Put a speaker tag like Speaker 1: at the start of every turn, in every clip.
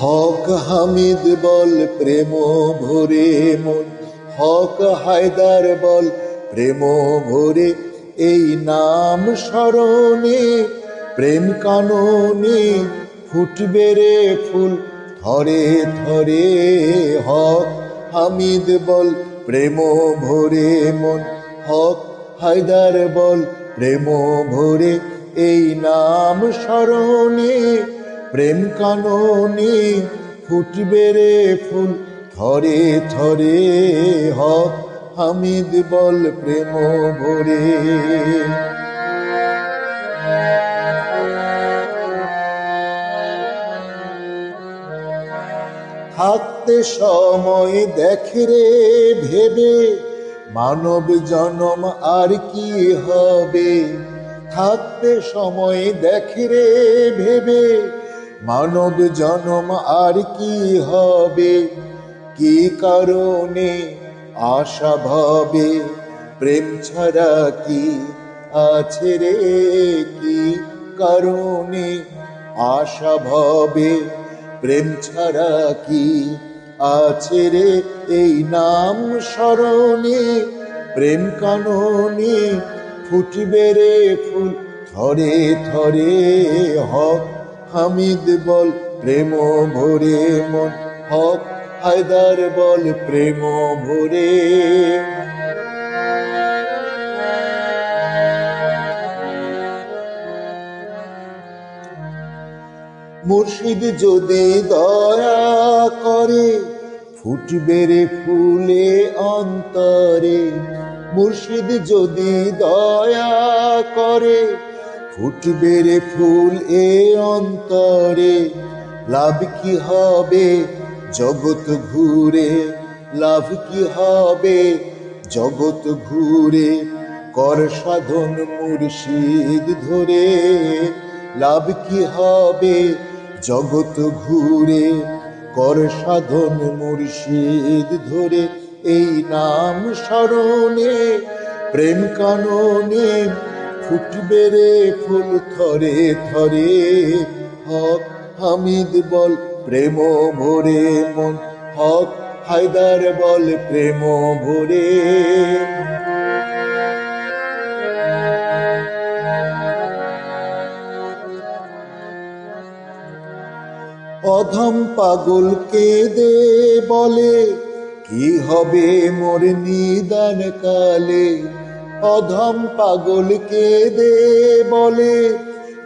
Speaker 1: হক হামিদ বল, প্রেম ভরে মন। হক হায়দার বল, প্রেম ভরে। এই নাম স্মরণে, প্রেম কাননে ফুটবে রে ফুল। থরে থরে হক হামিদ বল, প্রেম ভরে মন। হক হায়দার বল, প্রেম ভরে। এই নাম স্মরণে প্রেম কাননে ফুটবে রে ফুল, থরে থরে হক হামিদ বল প্রেম ভরে। থাকতে সময় দেখে রে ভেবে, মানব জনম আর কি হবে? থাকতে সময় দেখে রে ভেবে মানব জনম আর কি হবে? কি কারণে আশা ভাবে? প্রেম ছাড়া কি আছে রে? কি কারণে আশা ভাবে? প্রেম ছাড়া কি আছে রে? এই নাম স্মরণে, প্রেম কাননে ফুটবে রে ফুল। থরে থরে হক হামিদ বল, প্রেম ভরে মন। হক হায়দার বল, প্রেম ভরে মুর্শিদ যদি দয়া করে, ফুটবে রে ফুলে অন্তরে। মুর্শিদ যদি দয়া করে ফুটবে রে ফুল এ অন্তরে। লাভ কি হবে জগৎ ঘুরে? লাভ কি হবে জগৎ ঘুরে? কর সাধন মুর্শিদ ধরে। লাভ কি হবে জগৎ ঘুরে? কর সাধন মুর্শিদ ধরে। এই নাম স্মরণে, প্রেম কাননে ফুটবে রে ফুল থরে থরে। হক হামিদ বল, প্রেম ভরে মন। হক হায়দার বল, প্রেম ভরে অধম পাগল দে বলে, কি হবে মোর নিদান কালে? অধম পাগল দে বলে,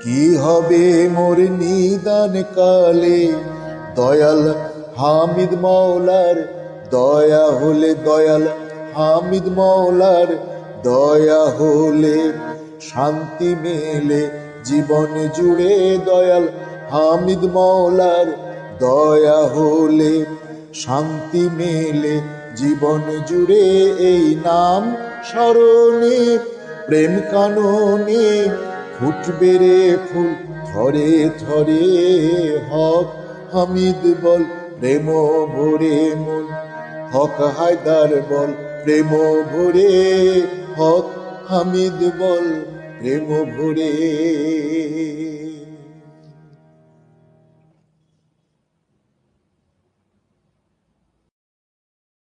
Speaker 1: কি হবে মোর নিদান কালে? দয়াল হামিদ মাওলার দয়া হলে দয়াল হামিদ মাওলার দয়া হলে শান্তি মেলে, জীবন জুড়ে দয়াল হামিদ মাওলার দয়া হলে শান্তি মেলে, জীবন জুড়ে এই নাম স্মরণে, প্রেম কাননে ফুট রে ফুল থরে থরে হক হামিদ বল, প্রেম ভরে মন, হক হায়দার বল, প্রেম ভরে হক হামিদ বল, প্রেম ভরে